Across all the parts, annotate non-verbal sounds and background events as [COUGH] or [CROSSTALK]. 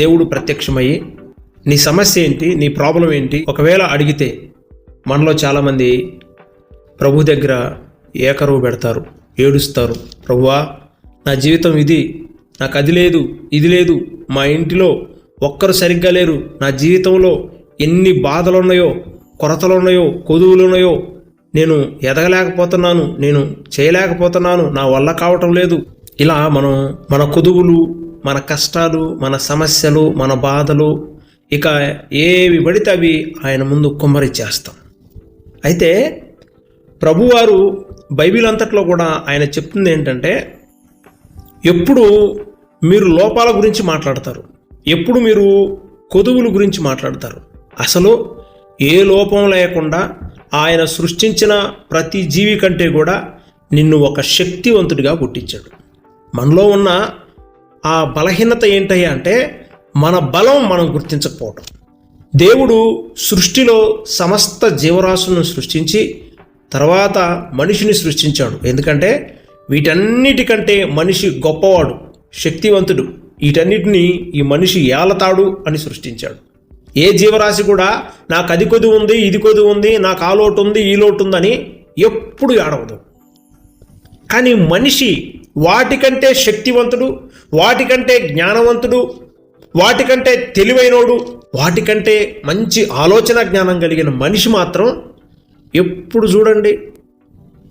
దేవుడు ప్రత్యక్షమయ్యి నీ సమస్య ఏంటి నీ ప్రాబ్లం ఏంటి ఒకవేళ అడిగితే మనలో చాలామంది ప్రభు దగ్గర ఏకరువు పెడతారు ఏడుస్తారు. ప్రభువా నా జీవితం ఇది నాకు అది లేదు ఇది లేదు. మా ఇంటిలో ఒక్కరు సరిగ్గా లేరు. నా జీవితంలో ఎన్ని బాధలు ఉన్నాయో కొరతలు ఉన్నాయో కొదువులు ఉన్నాయో నేను ఎదగలేకపోతున్నాను నేను చేయలేకపోతున్నాను నా వల్ల కావటం లేదు. ఇలా మనం మన కొదువులు మన కష్టాలు మన సమస్యలు మన బాధలు ఇక ఏవి పడితే అవి ఆయన ముందు కుమ్మరి చేస్తాం. అయితే ప్రభువారు బైబిల్ అంతట్లో కూడా ఆయన చెప్తుంది ఏంటంటే ఎప్పుడు మీరు లోపాల గురించి మాట్లాడతారు ఎప్పుడు మీరు కొదువుల గురించి మాట్లాడతారు. అసలు ఏ లోపం లేకుండా ఆయన సృష్టించిన ప్రతి జీవి కంటే కూడా నిన్ను ఒక శక్తివంతుడిగా పుట్టించాడు. మనలో ఉన్న ఆ బలహీనత ఏంటయ్యా అంటే మన బలం మనం గుర్తించకపోవటం. దేవుడు సృష్టిలో సమస్త జీవరాశులను సృష్టించి తర్వాత మనిషిని సృష్టించాడు. ఎందుకంటే వీటన్నిటికంటే మనిషి గొప్పవాడు శక్తివంతుడు. వీటన్నిటిని ఈ మనిషి ఏలతాడు అని సృష్టించాడు. ఏ జీవరాశి కూడా నాకు అది కొద్ది ఉంది ఇది కొద్ది ఉంది నాకు ఆ లోటు ఉంది ఈ లోటు ఉందని ఎప్పుడు ఏడవదు. కానీ మనిషి వాటికంటే శక్తివంతుడు వాటికంటే జ్ఞానవంతుడు వాటికంటే తెలివైనోడు వాటికంటే మంచి ఆలోచన జ్ఞానం కలిగిన మనిషి మాత్రం ఎప్పుడు చూడండి.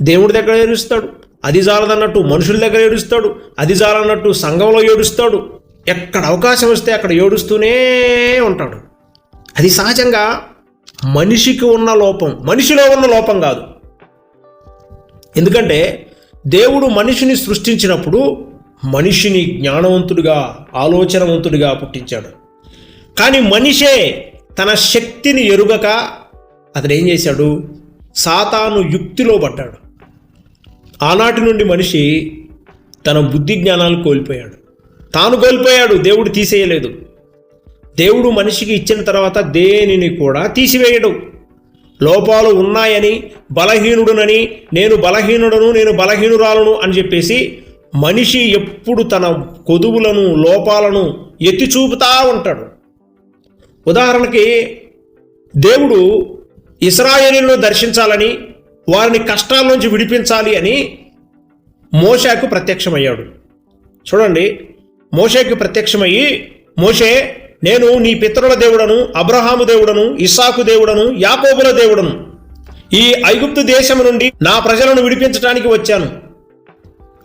దేవుడి దగ్గర ఏడుస్తాడు. అది జాలదన్నట్టు మనుషుల దగ్గర ఏడుస్తాడు. అది జాలన్నట్టు సంఘంలో ఏడుస్తాడు. ఎక్కడ అవకాశం వస్తే అక్కడ ఏడుస్తూనే ఉంటాడు. అది సహజంగా మనిషికి ఉన్న లోపం మనిషిలో ఉన్న లోపం కాదు. ఎందుకంటే దేవుడు మనిషిని సృష్టించినప్పుడు మనిషిని జ్ఞానవంతుడిగా ఆలోచనవంతుడిగా పుట్టించాడు. కానీ మనిషే తన శక్తిని ఎరుగక అతడు ఏం చేశాడు? సాతాను యుక్తిలో పడ్డాడు. ఆనాటి నుండి మనిషి తన బుద్ధి జ్ఞానాలు కోల్పోయాడు. తాను కోల్పోయాడు దేవుడు తీసేయలేదు. దేవుడు మనిషికి ఇచ్చిన తర్వాత దేనిని కూడా తీసివేయడు. లోపాలు ఉన్నాయని బలహీనుడునని నేను బలహీనుడను నేను బలహీనురాలను అని చెప్పేసి మనిషి ఎప్పుడు తన కొదువులను లోపాలను ఎత్తి చూపుతా ఉంటాడు. ఉదాహరణకి దేవుడు ఇస్రాయేలీలను దర్శించాలని వారిని కష్టాల నుంచి విడిపించాలి అని మోషాకు ప్రత్యక్షమయ్యాడు. చూడండి మోషేకి ప్రత్యక్షమయ్యి మోషే నేను నీ పితరుల దేవుడను అబ్రహాము దేవుడను ఇస్సాకు దేవుడను యాకోబుల దేవుడను. ఈ ఐగుప్తు దేశం నుండి నా ప్రజలను విడిపించడానికి వచ్చాను.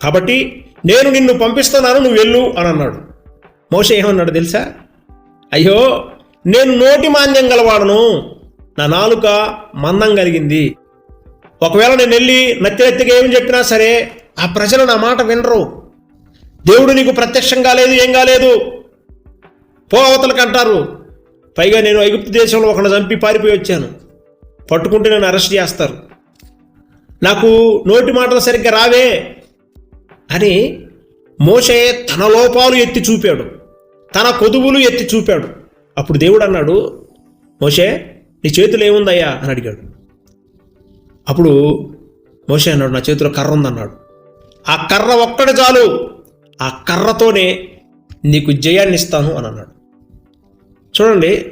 కాబట్టి నేను నిన్ను పంపిస్తున్నాను నువ్వు వెళ్ళు అని అన్నాడు. మోస ఏమన్నాడు తెలుసా? అయ్యో నేను నోటి మాంద్యం గలవాడను. నా నాలుక మందం కలిగింది. ఒకవేళ నేను వెళ్ళి నత్తినెత్తిగా ఏం చెప్పినా సరే ఆ ప్రజలు నా మాట వినరు. దేవుడు నీకు ప్రత్యక్షం కాలేదు ఏం కాలేదు. పో అంటారు. పైగా నేను ఐగుప్తు దేశంలో ఒకరిని చంపి పారిపోయి వచ్చాను. పట్టుకుంటే నన్ను అరెస్ట్ చేస్తారు. నాకు నోటి మాటలు సరిగ్గా రావే అని మోషే తన లోపాలు ఎత్తి చూపాడు. తన కొదువులు ఎత్తి చూపాడు. అప్పుడు దేవుడు అన్నాడు మోషే నీ చేతిలో ఏముందయ్యా? అని అడిగాడు. అప్పుడు మోషే అన్నాడు నా చేతిలో కర్ర ఉందన్నాడు. ఆ కర్ర ఒక్కటి చాలు. ఆ కర్రతోనే నీకు జయాన్ని ఇస్తాను అని అన్నాడు. చూడండి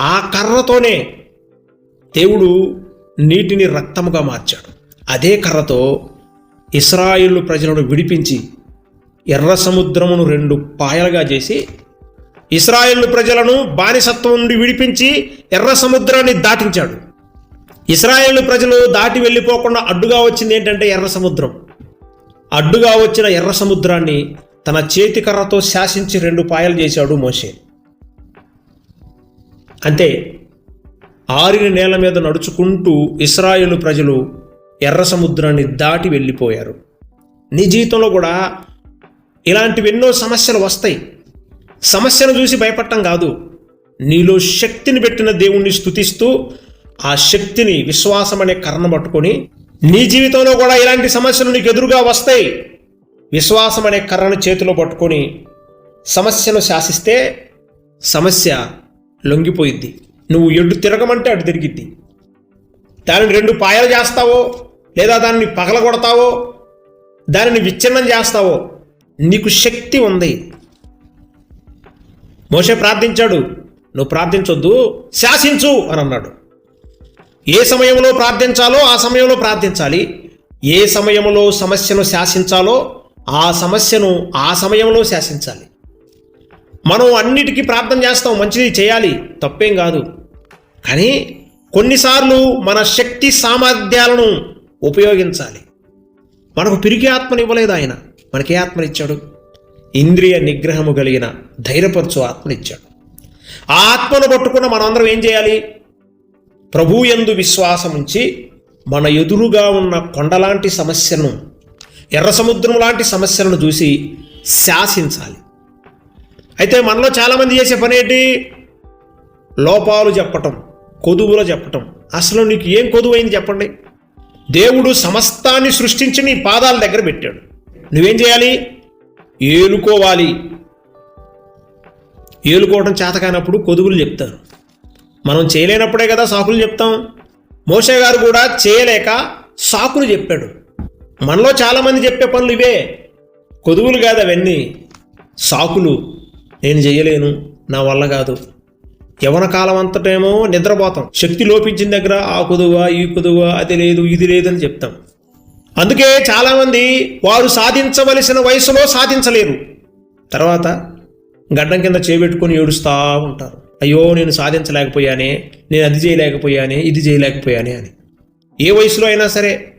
ఆ కర్రతోనే దేవుడు నీటిని రక్తముగా మార్చాడు. అదే కర్రతో ఇస్రాయిల్ ప్రజలను విడిపించి ఎర్ర సముద్రమును రెండు పాయలుగా చేసి ఇస్రాయిల్ ప్రజలను బానిసత్వం నుండి విడిపించి ఎర్ర సముద్రాన్ని దాటించాడు. ఇస్రాయేల్ ప్రజలు దాటి వెళ్ళిపోకుండా అడ్డుగా వచ్చింది ఏంటంటే ఎర్ర సముద్రం. అడ్డుగా వచ్చిన ఎర్ర సముద్రాన్ని తన చేతి కర్రతో శాసించి రెండు పాయలు చేశాడు మోషే. అంతే ఆరిన నేల మీద నడుచుకుంటూ ఇస్రాయేలు ప్రజలు ఎర్ర సముద్రాన్ని దాటి వెళ్ళిపోయారు. నీ జీవితంలో కూడా ఇలాంటివి ఎన్నో సమస్యలు వస్తాయి. సమస్యను చూసి భయపడటం కాదు. నీలో శక్తిని పెట్టిన దేవుణ్ణి స్తుతిస్తూ ఆ శక్తిని విశ్వాసం అనే కర్ణ పట్టుకొని నీ జీవితంలో కూడా ఇలాంటి సమస్యలు నీకు ఎదురుగా వస్తాయి. విశ్వాసం అనే కర్రను చేతిలో పట్టుకొని సమస్యను శాసిస్తే సమస్య లొంగిపోయిద్ది. నువ్వు ఎడ్డు తిరగమంటే అటు తిరిగిద్ది. దానిని రెండు పాయలు చేస్తావో లేదా దాన్ని పగలగొడతావో దానిని విచ్ఛిన్నం చేస్తావో నీకు శక్తి ఉంది. మోషే ప్రార్థించాడు నువ్వు ప్రార్థించొద్దు శాసించు అని అన్నాడు. ఏ సమయంలో ప్రార్థించాలో ఆ సమయంలో ప్రార్థించాలి. ఏ సమయంలో సమస్యను శాసించాలో ఆ సమస్యను ఆ సమయంలో శాసించాలి. మనం అన్నిటికీ ప్రార్థన చేస్తాం మంచిది చేయాలి. తప్పేం కాదు. కానీ కొన్నిసార్లు మన శక్తి సామర్థ్యాలను ఉపయోగించాలి. మనకు పిరికి ఆత్మనివ్వలేదు ఆయన. మనకే ఆత్మనిచ్చాడు. ఇంద్రియ నిగ్రహము కలిగిన ధైర్యపరచు ఆత్మనిచ్చాడు. ఆ ఆత్మను పట్టుకున్న మనందరం ఏం చేయాలి? ప్రభు ఎందు విశ్వాసం ఉంచి మన ఎదురుగా ఉన్న కొండలాంటి సమస్యను ఎర్ర సముద్రం లాంటి సమస్యలను చూసి శాసించాలి. అయితే మనలో చాలామంది చేసే పని ఏంటి? లోపాలు చెప్పటం కొదువులు చెప్పటం. అసలు నీకు ఏం కొదువైంది చెప్పండి. దేవుడు సమస్తాన్ని సృష్టించి నీ పాదాల దగ్గర పెట్టాడు. నువ్వేం చేయాలి? ఏలుకోవాలి. ఏలుకోవడం చేతకానప్పుడు కొదువులు చెప్తారు. మనం చేయలేనప్పుడే కదా సాకులు చెప్తాం. మోషే గారు కూడా చేయలేక సాకులు చెప్పాడు. మనలో చాలామంది చెప్పే పనులు ఇవే. కొదువులు కాదు అవన్నీ. సాకులు. నేను చేయలేను నా వల్ల కాదు. యవన కాలం అంతటేమో నిద్రపోతాం. శక్తి లోపించిన దగ్గర ఆ కుదువా ఈ కుదువా అది లేదు ఇది లేదని చెప్తాం. అందుకే చాలామంది వారు సాధించవలసిన వయసులో సాధించలేరు. తర్వాత గడ్డం కింద చేపెట్టుకొని ఏడుస్తూ ఉంటారు. అయ్యో నేను సాధించలేకపోయానే నేను అది చేయలేకపోయానే ఇది చేయలేకపోయానే అని. ఏ వయసులో అయినా సరే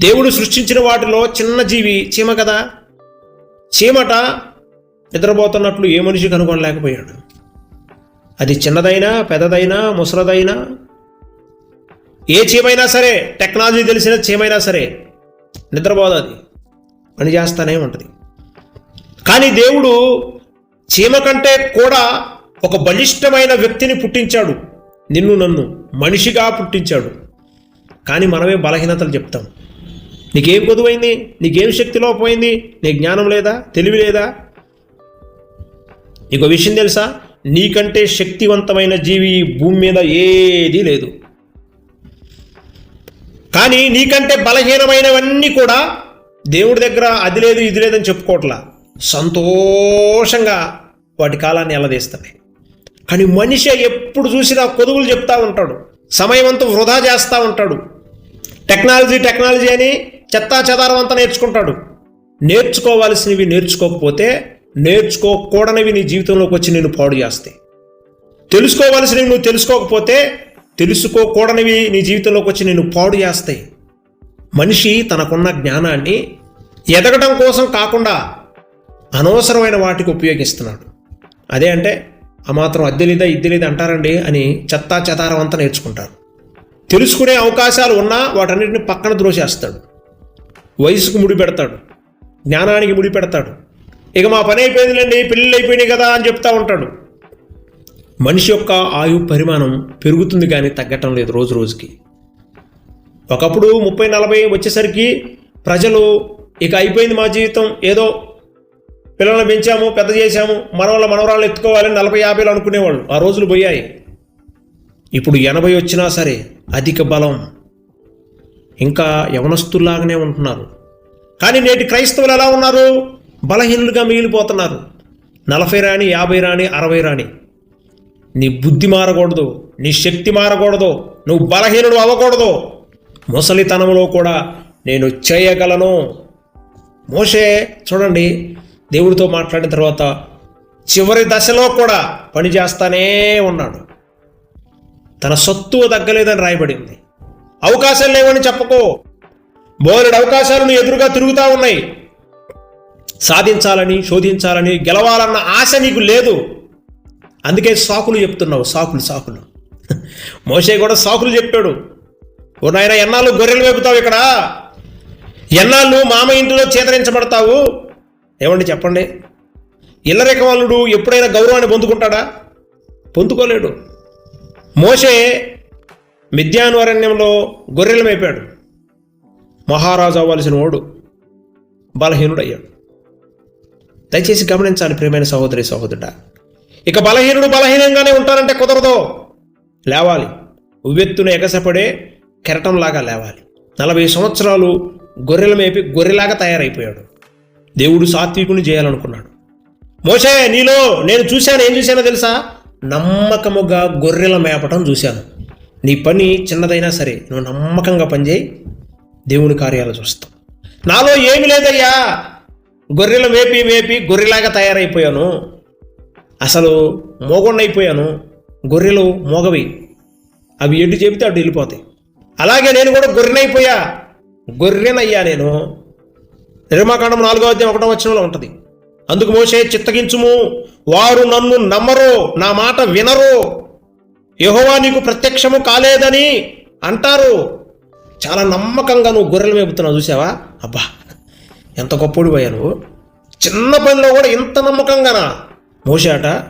దేవుడు సృష్టించిన వాటిలో చిన్న జీవి చీమ కదా? చీమట నిద్రపోతున్నట్లు ఏ మనిషి కనుగొనలేకపోయాడు? అది చిన్నదైనా పెద్దదైనా ముసలదైనా? ఏ చీమైనా సరే టెక్నాలజీ తెలిసిన చీమైనా సరే నిద్రపోదు అది. పని చేస్తానే ఉంటుంది. కానీ దేవుడు చీమ కంటే కూడా ఒక బలిష్టమైన వ్యక్తిని పుట్టించాడు. నిన్ను నన్ను మనిషిగా పుట్టించాడు. కానీ మనమే బలహీనతలు చెప్తాం. నీకేం పొదువైంది నీకేం శక్తి లోపమైంది నీ జ్ఞానం లేదా? తెలివి లేదా? నీకు విషయం తెలుసా? నీకంటే శక్తివంతమైన జీవి భూమి మీద ఏదీ లేదు. కానీ నీకంటే బలహీనమైనవన్నీ కూడా దేవుడి దగ్గర అది లేదు ఇది లేదని చెప్పుకోవట్లా. సంతోషంగా వాటి కాలాన్ని ఎల్లదీస్తాయి కానీ మనిషి ఎప్పుడు చూసినా కొదువులు చెప్తా ఉంటాడు. సమయం అంతా వృధా చేస్తూ ఉంటాడు. టెక్నాలజీ టెక్నాలజీ అని చెత్తా చెదారం అంతా నేర్చుకుంటాడు. నేర్చుకోవాల్సినవి నేర్చుకోకపోతే నేర్చుకోకూడనివి నీ జీవితంలోకి వచ్చి నేను పాడు చేస్తాయి. తెలుసుకోవలసినవి నువ్వు తెలుసుకోకపోతే తెలుసుకోకూడనివి నీ జీవితంలోకి వచ్చి నేను పాడు చేస్తాయి. మనిషి తనకున్న జ్ఞానాన్ని ఎదగడం కోసం కాకుండా అనవసరమైన వాటికి ఉపయోగిస్తున్నాడు. అదే అంటే ఆ మాత్రం అద్దె లేదా ఇద్దె లేదా అంటారండి అని చెత్తా చెతారం అంతా నేర్చుకుంటారు. తెలుసుకునే అవకాశాలు ఉన్నా వాటన్నిటిని పక్కన ద్రోసేస్తాడు వయసుకు ముడి పెడతాడు జ్ఞానానికి ముడి పెడతాడు ఇక మా పని అయిపోయిందిలేండి పెళ్ళిళ్ళు అయిపోయినాయి కదా అని చెప్తా ఉంటాడు. మనిషి యొక్క ఆయు పరిమాణం పెరుగుతుంది కానీ తగ్గటం లేదు రోజు రోజుకి. ఒకప్పుడు ముప్పై నలభై వచ్చేసరికి ప్రజలు ఇక అయిపోయింది మా జీవితం ఏదో పిల్లల్ని పెంచాము పెద్ద చేశాము మనవల్ల మనవరాలు ఎత్తుకోవాలని నలభై యాభైలు అనుకునేవాళ్ళు ఆ రోజులు పోయాయి. ఇప్పుడు ఎనభై వచ్చినా సరే అధిక బలం. ఇంకా యవనస్తుల్లాగానే ఉంటున్నారు. కానీ నేటి క్రైస్తవులు ఎలా ఉన్నారు? బలహీనులుగా మిగిలిపోతున్నారు. నలభై రాని యాభై రాని అరవై రాని నీ బుద్ధి మారకూడదు నీ శక్తి మారకూడదు నువ్వు బలహీనుడు అవ్వకూడదు. ముసలితనంలో కూడా నేను చేయగలను. మోషే చూడండి దేవుడితో మాట్లాడిన తర్వాత చివరి దశలో కూడా పని చేస్తానే ఉన్నాడు. తన సొత్తు తగ్గలేదని రాయబడింది. అవకాశాలు లేవని చెప్పకో. బోలెడు అవకాశాలు నీ ఎదురుగా తిరుగుతూ ఉన్నాయి. సాధించాలని శోధించాలని గెలవాలన్న ఆశ నీకు లేదు. అందుకే సాకులు చెప్తున్నావు సాకులు సాకులు. [LAUGHS] మోషే కూడా సాకులు చెప్పాడు. ఓ నాయన ఎన్నాళ్ళు గొర్రెలు వేపుతావు ఇక్కడ? ఎన్నాళ్ళు మామ ఇంటిలో చేతరించబడతావు? ఏమండి చెప్పండి? ఇల్లరేక వాళ్ళుడు ఎప్పుడైనా గౌరవాన్ని పొందుకుంటాడా? పొందుకోలేడు. మోసే మిద్యాను అరణ్యంలో గొర్రెలు మేపాడు. మహారాజు అవ్వాల్సిన వాడు బలహీనుడయ్యాడు. దయచేసి గమనించాలి ప్రియమైన సహోదరి సహోదరుడ. ఇక బలహీనుడు బలహీనంగానే ఉంటారంటే కుదరదు. లేవాలి. ఉవ్వెత్తును ఎగసపడే కెరటంలాగా లేవాలి. నలభై సంవత్సరాలు గొర్రెల మేపి గొర్రెలాగా తయారైపోయాడు. దేవుడు సాత్వికుని చేయాలనుకున్నాడు. మోషే నీలో నేను చూశాను ఏం చూశానో తెలుసా? నమ్మకముగా గొర్రెల మేపటం చూశాను. నీ పని చిన్నదైనా సరే నువ్వు నమ్మకంగా పనిచేయి. దేవుని కార్యాలు చూస్తావు నాలో ఏమి లేదయ్యా. గొర్రెలు మేపి మేపి గొర్రెలాగా తయారైపోయాను. అసలు మోగొండైపోయాను. గొర్రెలు మోగవి. అవి ఎటు చెబితే అటు వెళ్ళిపోతాయి. అలాగే నేను కూడా గొర్రెనైపోయా. గొర్రెనయ్యా నేను. నిర్మాకాండం నాలుగో అధ్యాయం ఒకటో వచనంలో ఉంటుంది. అందుకు మోసే చిత్తగించుము. వారు నన్ను నమ్మరు నా మాట వినరు. యహోవా నీకు ప్రత్యక్షము కాలేదని అంటారు. చాలా నమ్మకంగా నువ్వు గొర్రెలు మేపుతున్నావు చూసావా? అబ్బా! ఎంత గొప్పడు పోయా నువ్వు? చిన్న పనిలో కూడా ఇంత నమ్మకంగానా? మోసాట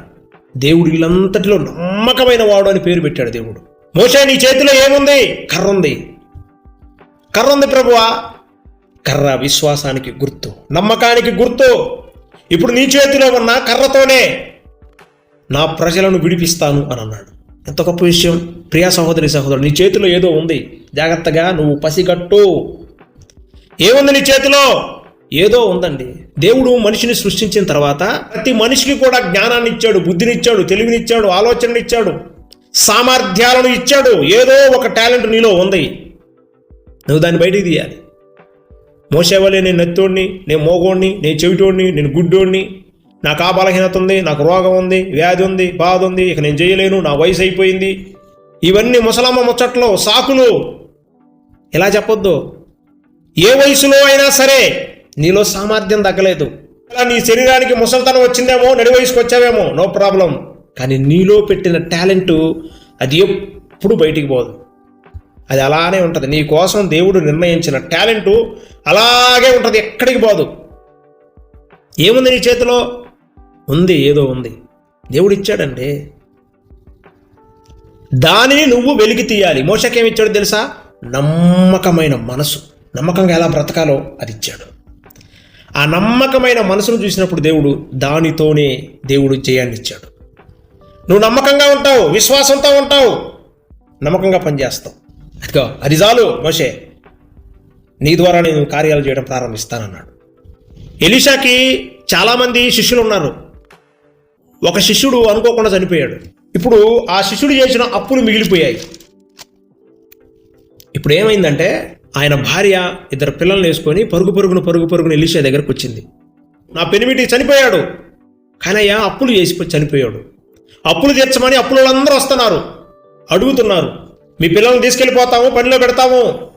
దేవుడు వీళ్ళంతటిలో నమ్మకమైన వాడు అని పేరు పెట్టాడు దేవుడు. మోసా నీ చేతిలో ఏముంది? కర్ర ఉంది కర్ర ఉంది ప్రభువా? కర్ర విశ్వాసానికి గుర్తు నమ్మకానికి గుర్తు. ఇప్పుడు నీ చేతిలో ఉన్న కర్రతోనే నా ప్రజలను విడిపిస్తాను అని అన్నాడు. ఎంత గొప్ప విషయం. ప్రియా సహోదరి సహోదరుడు నీ చేతిలో ఏదో ఉంది. జాగ్రత్తగా నువ్వు పసిగట్టు. ఏముంది నీ చేతిలో? ఏదో ఉందండి. దేవుడు మనిషిని సృష్టించిన తర్వాత ప్రతి మనిషికి కూడా జ్ఞానాన్ని ఇచ్చాడు బుద్ధినిచ్చాడు తెలివినిచ్చాడు ఆలోచననిచ్చాడు సామర్థ్యాలను ఇచ్చాడు. ఏదో ఒక టాలెంట్ నీలో ఉంది. నువ్వు దాన్ని బయటికి తీయాలి. మోసేవలే నేను నెత్తోడిని నేను మోగోడిని నేను చెవిటోడిని నేను గుడ్డోడిని. నాకు ఆ బలహీనత ఉంది నాకు రోగం ఉంది వ్యాధి ఉంది బాధ ఉంది ఇక నేను చేయలేను నా వయసు అయిపోయింది. ఇవన్నీ ముసలమ్మ ముచ్చట్లో సాకులు. ఇలా చెప్పొద్దు? ఏ వయసులో అయినా సరే నీలో సామర్థ్యం తగ్గలేదు. అలా నీ శరీరానికి ముసలితనం వచ్చిందేమో నడివయసుకొచ్చావేమో వచ్చావేమో నో ప్రాబ్లం. కానీ నీలో పెట్టిన టాలెంట్ అది ఎప్పుడు బయటికి పోదు. అది అలానే ఉంటుంది. నీ కోసం దేవుడు నిర్ణయించిన టాలెంట్ అలాగే ఉంటుంది ఎక్కడికి పోదు. ఏముంది నీ చేతిలో? ఉంది ఏదో ఉంది. దేవుడు ఇచ్చాడండి. దానిని నువ్వు వెలికి తీయాలి. మోసకేమిచ్చాడు తెలుసా? నమ్మకమైన మనసు. నమ్మకంగా ఎలా బ్రతకాలో అది ఇచ్చాడు. ఆ నమ్మకమైన మనసును చూసినప్పుడు దేవుడు దానితోనే దేవుడు జయాన్ని ఇచ్చాడు. నువ్వు నమ్మకంగా ఉంటావు విశ్వాసంతో ఉంటావు నమ్మకంగా పనిచేస్తావు. అదిగో అది చాలు మోషే. నీ ద్వారా నేను కార్యాలు చేయడం ప్రారంభిస్తానన్నాడు. ఎలిషాకి చాలామంది శిష్యులు ఉన్నారు. ఒక శిష్యుడు అనుకోకుండా చనిపోయాడు. ఇప్పుడు ఆ శిష్యుడు చేసిన అప్పులు మిగిలిపోయాయి. ఇప్పుడు ఏమైందంటే ఆయన భార్య ఇద్దరు పిల్లల్ని వేసుకొని పరుగు పరుగును పరుగు పరుగును ఎలీషా దగ్గరకు వచ్చింది. నా పెనిమిటి చనిపోయాడు. కానీ అప్పులు చేసి చనిపోయాడు. అప్పులు తీర్చమని అప్పులందరూ వస్తున్నారు. అడుగుతున్నారు. మీ పిల్లల్ని తీసుకెళ్ళిపోతాము పనిలో పెడతాము.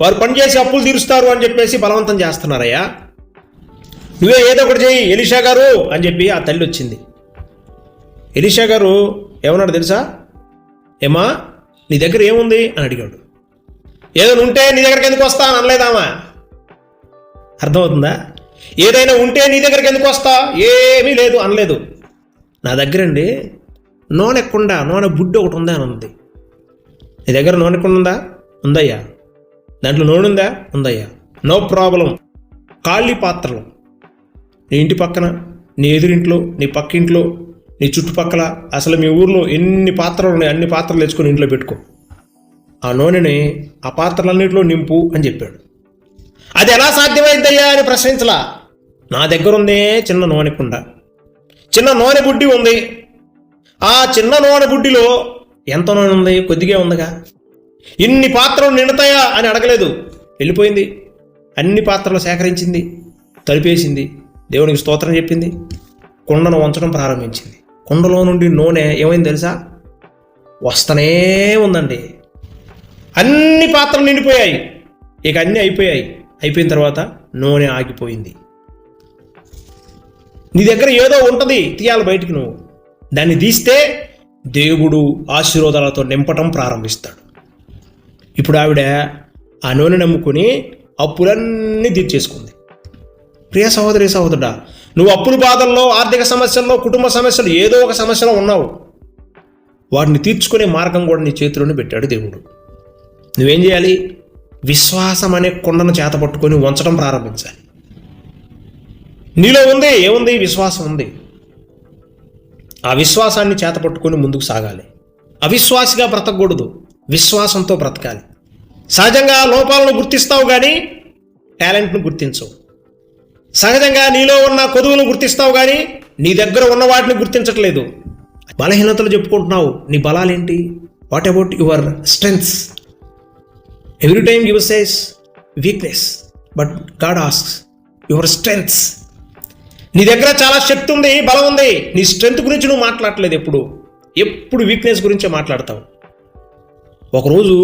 వారు పని చేసి అప్పులు తీరుస్తారు అని చెప్పేసి బలవంతం చేస్తున్నారయ్యా. నువ్వే ఏదో ఒకటి చేయి ఎలీషా గారు అని చెప్పి ఆ తల్లి వచ్చింది. ఎలీషా గారు ఏమన్నాడు తెలుసా? ఏమా నీ దగ్గర ఏముంది? అని అడిగాడు. ఏదైనా ఉంటే నీ దగ్గరికి ఎందుకు వస్తా అని అనలేదామా అర్థమవుతుందా? ఏదైనా ఉంటే నీ దగ్గరికి ఎందుకు వస్తా ఏమీ లేదు అనలేదు. నా దగ్గరండి నూనె కుండ నూనె బుడ్డు ఒకటి ఉందా అని ఉంది. నీ దగ్గర నూనె కుండ ఉందా? ఉందయ్యా. దాంట్లో నూనె ఉందా? ఉందయ్యా. No problem. ఖాళీ పాత్రలు. నీ ఇంటి పక్కన నీ ఎదురింట్లో నీ పక్కింట్లో నీ చుట్టుపక్కల అసలు మీ ఊర్లో ఎన్ని పాత్రలు ఉన్నాయి అన్ని పాత్రలు తెచ్చుకొని ఇంట్లో పెట్టుకో. ఆ నూనెని ఆ పాత్రలన్నింటిలో నింపు అని చెప్పాడు. అది ఎలా సాధ్యమైందయ్యా అని ప్రశ్నించలా. నా దగ్గర ఉందే చిన్న నూనె కుండ. చిన్న నూనె గుడ్డి ఉంది. ఆ చిన్న నూనె గుడ్డిలో ఎంత నూనె ఉంది? కొద్దిగా ఉందిగా. ఇన్ని పాత్రలు నిండుతాయా అని అడగలేదు. వెళ్ళిపోయింది. అన్ని పాత్రలు సేకరించింది. తలిపేసింది. దేవునికి స్తోత్రం చెప్పింది. కుండను వంచడం ప్రారంభించింది. కుండలో నుండి నూనె ఏమైంది తెలుసా? వస్తనే ఉందండి. అన్ని పాత్రలు నిండిపోయాయి. ఇక అన్నీ అయిపోయాయి. అయిపోయిన తర్వాత నూనె ఆగిపోయింది. నీ దగ్గర ఏదో ఉంటుంది. తీయాలి బయటికి నువ్వు. దాన్ని తీస్తే దేవుడు ఆశీర్వాదాలతో నింపటం ప్రారంభిస్తాడు. ఇప్పుడు ఆవిడ ఆ నూనె నమ్ముకుని అప్పులన్నీ తీర్చేసుకుంది. ప్రియ సహోదరి సహోదరుడా నువ్వు అప్పుల బాధల్లో ఆర్థిక సమస్యల్లో కుటుంబ సమస్యలు ఏదో ఒక సమస్యలో ఉన్నావు. వాటిని తీర్చుకునే మార్గం కూడా నీ చేతిలోనే పెట్టాడు దేవుడు. నువ్వేం చేయాలి? విశ్వాసం అనే కొండను చేత పట్టుకొని వంచడం ప్రారంభించాలి. నీలో ఉంది ఏముంది విశ్వాసం ఉంది. ఆ విశ్వాసాన్ని చేత పట్టుకొని ముందుకు సాగాలి. అవిశ్వాసిగా బ్రతకూడదు విశ్వాసంతో బ్రతకాలి. సహజంగా లోపాలను గుర్తిస్తావు కానీ టాలెంట్ను గుర్తించవు. సహజంగా నీలో ఉన్న కొదువును గుర్తిస్తావు కానీ నీ దగ్గర ఉన్న వాటిని గుర్తించట్లేదు. బలహీనతలు చెప్పుకుంటున్నావు. నీ బలాలేంటి? What about your strengths every time your says weakness but God asks your strengths నీ దగ్గర చాలా శక్తి ఉంది బలం ఉంది. నీ స్ట్రెంగ్త్ గురించి నువ్వు మాట్లాడట్లేదు ఎప్పుడు. ఎప్పుడు వీక్నెస్ గురించే మాట్లాడతావు. ఒకరోజు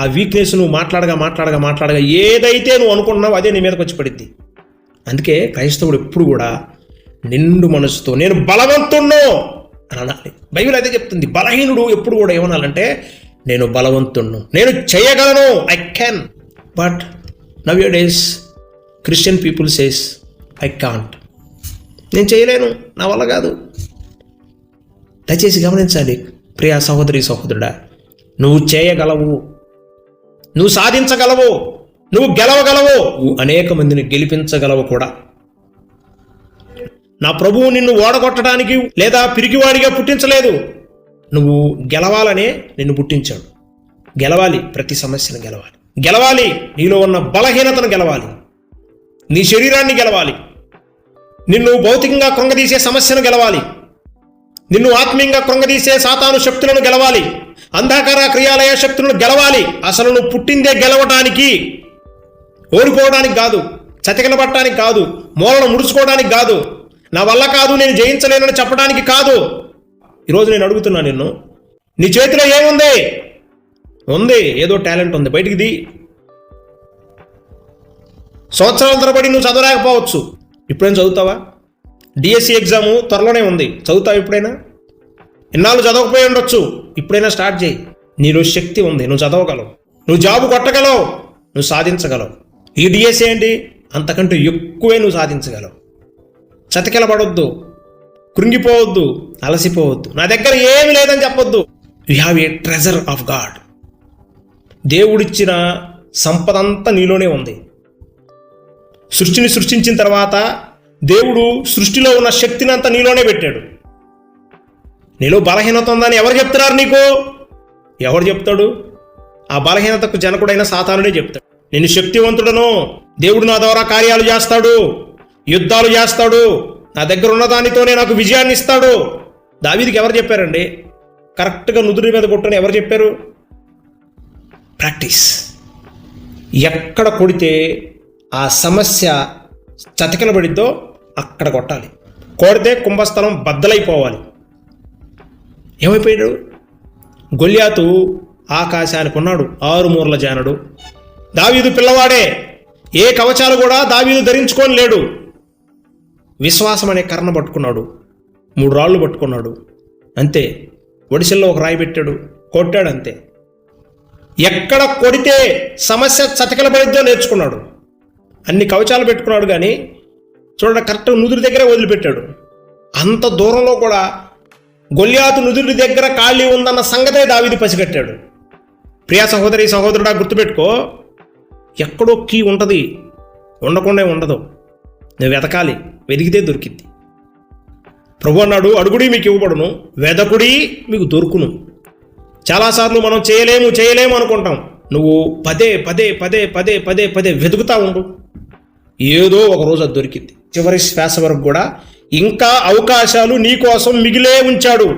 ఆ వీక్నెస్ నువ్వు మాట్లాడగా మాట్లాడగా మాట్లాడగా ఏదైతే నువ్వు అనుకుంటున్నావో అదే నీ మీదకి వచ్చి పడిద్ది అందుకే క్రైస్తవుడు ఎప్పుడు కూడా నిండు మనసుతో నేను బలవంతుణ్ణు అని అనాలి. బైబిల్ అదే చెప్తుంది బలహీనుడు ఎప్పుడు కూడా ఏమనాలంటే నేను బలవంతుణ్ణు. నేను చేయగలను. I can but nowadays Christian people says I can't నేను చేయలేను. నా వల్ల కాదు. దయచేసి గమనించాలి ప్రియా సహోదరి సహోదరుడా. నువ్వు చేయగలవు. నువ్వు సాధించగలవు. నువ్వు గెలవగలవు. నువ్వు అనేక మందిని గెలిపించగలవు కూడా. నా ప్రభువు నిన్ను ఓడగొట్టడానికి లేదా పిరికివాడిగా పుట్టించలేదు. నువ్వు గెలవాలనే నిన్ను పుట్టించాడు. గెలవాలి ప్రతి సమస్యను గెలవాలి. గెలవాలి నీలో ఉన్న బలహీనతను గెలవాలి. నీ శరీరాన్ని గెలవాలి. నిన్ను భౌతికంగా కృంగదీసే సమస్యను గెలవాలి. నిన్ను ఆత్మీయంగా కృంగదీసే సాతాను శక్తులను గెలవాలి. అంధకార క్రియాలయ శక్తులను గెలవాలి. అసలు నువ్వు పుట్టిందే గెలవటానికి ఓడిపోవడానికి కాదు చతికిలబట్టడానికి కాదు మూలను ముడుచుకోవడానికి కాదు. నా వల్ల కాదు నేను జయించలేనని చెప్పడానికి కాదు. ఈరోజు నేను అడుగుతున్నా నిన్ను నీ చేతిలో ఏముంది? ఉంది ఏదో టాలెంట్ ఉంది బయటికి ది. సంవత్సరాల తరబడి నువ్వు చదవలేకపోవచ్చు. ఇప్పుడైనా చదువుతావా? డిఎస్సి ఎగ్జాము త్వరలోనే ఉంది. చదువుతావు ఎప్పుడైనా? ఇన్నాళ్ళు చదవకపోయి ఉండొచ్చు. ఇప్పుడైనా స్టార్ట్ చేయి. నీలో శక్తి ఉంది నువ్వు చదవగలవు. నువ్వు జాబు కొట్టగలవు నువ్వు సాధించగలవు. ఈ డిఎస్సి ఏంటి? అంతకంటే ఎక్కువే నువ్వు సాధించగలవు. చతికిలబడొద్దు. కృంగిపోవద్దు అలసిపోవద్దు. నా దగ్గర ఏమి లేదని చెప్పొద్దు. You have a treasure of God దేవుడిచ్చిన సంపద అంతా నీలోనే ఉంది. సృష్టిని సృష్టించిన తర్వాత దేవుడు సృష్టిలో ఉన్న శక్తిని అంతా నీలోనే పెట్టాడు. నీలో బలహీనత ఉందని ఎవరు చెప్తున్నారు నీకు? ఎవరు చెప్తాడు? ఆ బలహీనతకు జనకుడైన సాతానుడే చెప్తాడు. నేను శక్తివంతుడను దేవుడు నా ద్వారా కార్యాలు చేస్తాడు యుద్ధాలు చేస్తాడు నా దగ్గర ఉన్న దానితోనే నాకు విజయాన్ని ఇస్తాడు. దావీదికి ఎవరు చెప్పారండి? కరెక్ట్గా నుదురి మీద కొట్టని ఎవరు చెప్పారు? ప్రాక్టీస్. ఎక్కడ కొడితే ఆ సమస్య చతికినబడిద్దో అక్కడ కొట్టాలి. కొడితే కుంభస్థలం బద్దలైపోవాలి. ఏమైపోయాడు? గొల్యాతు ఆకాశానికి ఉన్నాడు ఆరు మూరల జానడు. దావీదు పిల్లవాడే. ఏ కవచాలు కూడా దావీదు ధరించుకొని లేడు. విశ్వాసం అనే కర్ణ పట్టుకున్నాడు. మూడు రాళ్ళు పట్టుకున్నాడు. అంతే. ఒడిశల్లో ఒక రాయి పెట్టాడు. కొట్టాడు అంతే ఎక్కడ కొడితే సమస్య చతకలబడిద్దో నేర్చుకున్నాడు. అన్ని కవచాలు పెట్టుకున్నాడు కానీ చూడండి కరెక్ట్ నుదురు దగ్గరే వదిలిపెట్టాడు. అంత దూరంలో కూడా గొల్యాతు నుదురు దగ్గర ఖాళీ ఉందన్న సంగతే దావిది పసిగట్టాడు. ప్రియా సహోదరి సహోదరుడా గుర్తుపెట్టుకో ఎక్కడో కీ ఉంటుంది. ఉండకుండా ఉండదు. నువ్వు వెతకాలి. వెతికితే దొరికింది ప్రభు అన్నాడు అడుగుడి మీకు ఇవ్వబడును వెదకుడి మీకు దొరుకును. చాలాసార్లు మనం చేయలేము చేయలేము అనుకుంటాం. నువ్వు పదే పదే పదే పదే పదే పదే వెతుకుతా ఉండు. ఏదో ఒక రోజు అది దొరికింది చివరి శ్వాస వరకు కూడా ఇంకా అవకాశాలు నీ కోసం మిగిలే ఉంచాడు.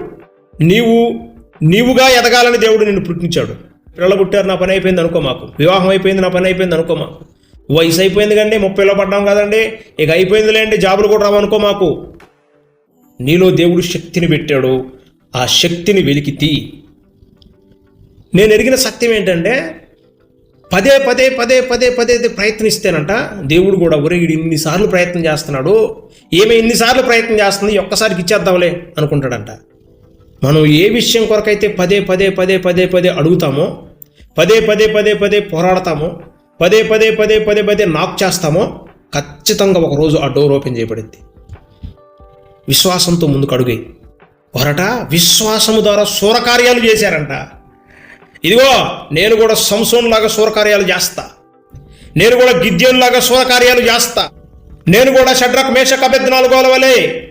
నీవు నీవుగా ఎదగాలని దేవుడు నిన్ను పుట్టించాడు. పిల్లలు పుట్టారు నా పని అయిపోయింది అనుకో మాకు. వివాహం అయిపోయింది నా పని అయిపోయింది అనుకో మాకు. వయసు అయిపోయింది కండి ముప్పైలో పడ్డాం కదండి. ఇక అయిపోయిందిలేండి జాబులు కూడా రావనుకో మాకు. నీలో దేవుడు శక్తిని పెట్టాడు. ఆ శక్తిని వెలికి తీ నేను ఎరిగిన సత్యం ఏంటంటే పదే పదే పదే పదే పదే ప్రయత్నిస్తేనంట దేవుడు కూడా ఒరే ఇన్నిసార్లు ప్రయత్నం చేస్తున్నాడు. ఏమే ఇన్నిసార్లు ప్రయత్నం చేస్తుంది? ఒక్కసారికి ఇచ్చేద్దాంలే అనుకుంటాడంట. మనం ఏ విషయం కొరకైతే పదే పదే పదే పదే పదే అడుగుతామో పదే పదే పదే పదే పోరాడతామో పదే పదే పదే పదే పదే నాక్ చేస్తామో ఖచ్చితంగా ఒకరోజు ఆ డోర్ ఓపెన్ చేయబడింది. విశ్వాసంతో ముందుకు అడుగాయి ఒకరట విశ్వాసము ద్వారా శూరకార్యాలు చేశారంట. ఇదిగో నేను కూడా సంసోన్ లాగా శూరకార్యాలు చేస్తా. నేను కూడా గిద్యోన్ లాగా శూరకార్యాలు చేస్తా. నేను కూడా షడ్రక్ మేషక అభ్యర్థనాలు వలే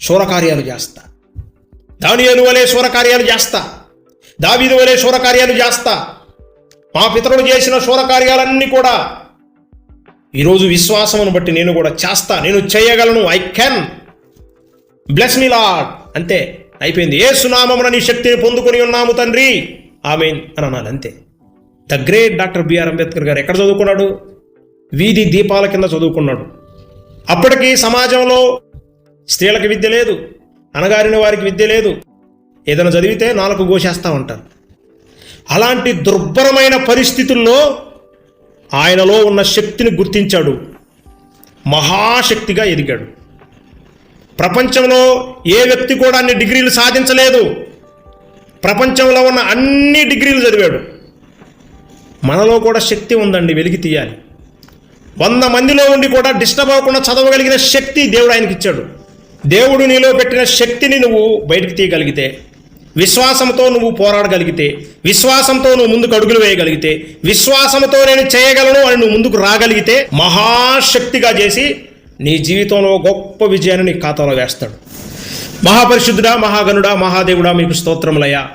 శూరకార్యాలు చేస్తా. దానియలు వలె శూరకార్యాలు చేస్తా. దావీదు వలే శూరకార్యాలు చేస్తా. మా పితరులు చేసిన శూరకార్యాలన్నీ కూడా ఈరోజు విశ్వాసమును బట్టి నేను కూడా చేస్తా నేను చేయగలను I can bless me lord అంతే అయిపోయింది. ఏ సునామమున నీ శక్తిని పొందుకొని ఉన్నాము తండ్రి. ఆమె అని అనాలి అంతే. The great doctor BR Ambedkar గారు ఎక్కడ చదువుకున్నాడు? వీధి దీపాల కింద చదువుకున్నాడు. అప్పటికి సమాజంలో స్త్రీలకు విద్య లేదు అనగారిన వారికి విద్య లేదు. ఏదైనా చదివితే నాలుగు గోషేస్తూ ఉంటారు. అలాంటి దుర్భరమైన పరిస్థితుల్లో ఆయనలో ఉన్న శక్తిని గుర్తించాడు. మహాశక్తిగా ఎదిగాడు. ప్రపంచంలో ఏ వ్యక్తి కూడా అన్ని డిగ్రీలు సాధించలేదు. ప్రపంచంలో ఉన్న అన్ని డిగ్రీలు చదివాడు. మనలో కూడా శక్తి ఉందండి వెలికి తీయాలి. వంద మందిలో ఉండి కూడా డిస్టర్బ్ అవ్వకుండా చదవగలిగిన శక్తి దేవుడు ఆయనకి ఇచ్చాడు దేవుడు నీలో పెట్టిన శక్తిని నువ్వు బయటకు తీయగలిగితే విశ్వాసంతో నువ్వు పోరాడగలిగితే విశ్వాసంతో నువ్వు ముందుకు అడుగులు వేయగలిగితే విశ్వాసంతో నేను చేయగలను అని నువ్వు ముందుకు రాగలిగితే మహాశక్తిగా చేసి నీ జీవితంలో గొప్ప విజయాన్ని నీ ఖాతాలో వేస్తాడు. మహాపరిశుద్ధుడా మహాగనుడా మహాదేవుడా మీకు స్తోత్రములయ్యా.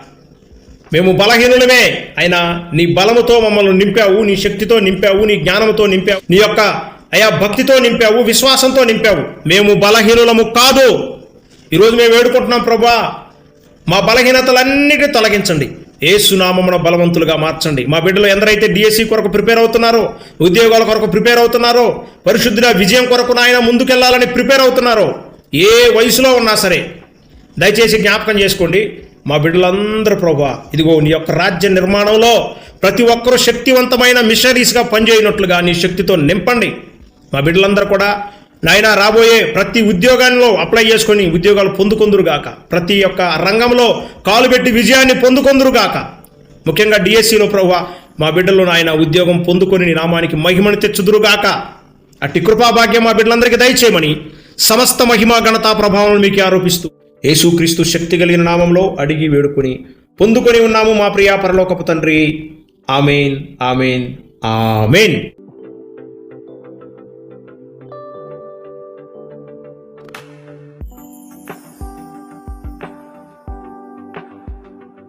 మేము బలహీనులమే అయినా నీ బలముతో మమ్మల్ని నింపావు నీ శక్తితో నింపావు నీ జ్ఞానంతో నింపావు నీ యొక్క అయా భక్తితో నింపావు విశ్వాసంతో నింపావు. మేము బలహీనులము కాదు. ఈరోజు మేము వేడుకుంటున్నాం ప్రభా. మా బలహీనతలన్నిటిని తొలగించండి. ఏసునామమున బలవంతులుగా మార్చండి. మా బిడ్డలు ఎందరైతే డిఎస్సి కొరకు ప్రిపేర్ అవుతున్నారో ఉద్యోగాల కొరకు ప్రిపేర్ అవుతున్నారో పరిశుద్ధుల విజయం కొరకు నాయన ముందుకెళ్ళాలని ప్రిపేర్ అవుతున్నారో ఏ వయసులో ఉన్నా సరే దయచేసి జ్ఞాపకం చేసుకోండి. మా బిడ్డలందరూ ప్రభా ఇదిగో నీ యొక్క రాజ్య నిర్మాణంలో ప్రతి ఒక్కరూ శక్తివంతమైన మిషనరీస్గా పనిచేయనట్లుగా నీ శక్తితో నింపండి. మా బిడ్డలందరూ కూడా నాయన రాబోయే ప్రతి ఉద్యోగాల్లో అప్లై చేసుకొని ఉద్యోగాలు పొందుకొందురుగాక. ప్రతి ఒక్క రంగంలో కాలుపెట్టి విజయాన్ని పొందుకొందురుగాక. ముఖ్యంగా డిఎస్సిలో ప్రభు మా బిడ్డలు నాయన ఉద్యోగం పొందుకొని నీ నామానికి మహిమను తెచ్చుదురుగాక. అట్టి కృపాభాగ్యం మా బిడ్డలందరికీ దయచేయమని సమస్త మహిమా ఘనతా ప్రభావం మీకు ఆరోపిస్తూ యేసుక్రీస్తు శక్తి కలిగిన నామంలో అడిగి వేడుకొని పొందుకొని ఉన్నాము మా ప్రియా పరలోకపు తండ్రి. Amen amen amen.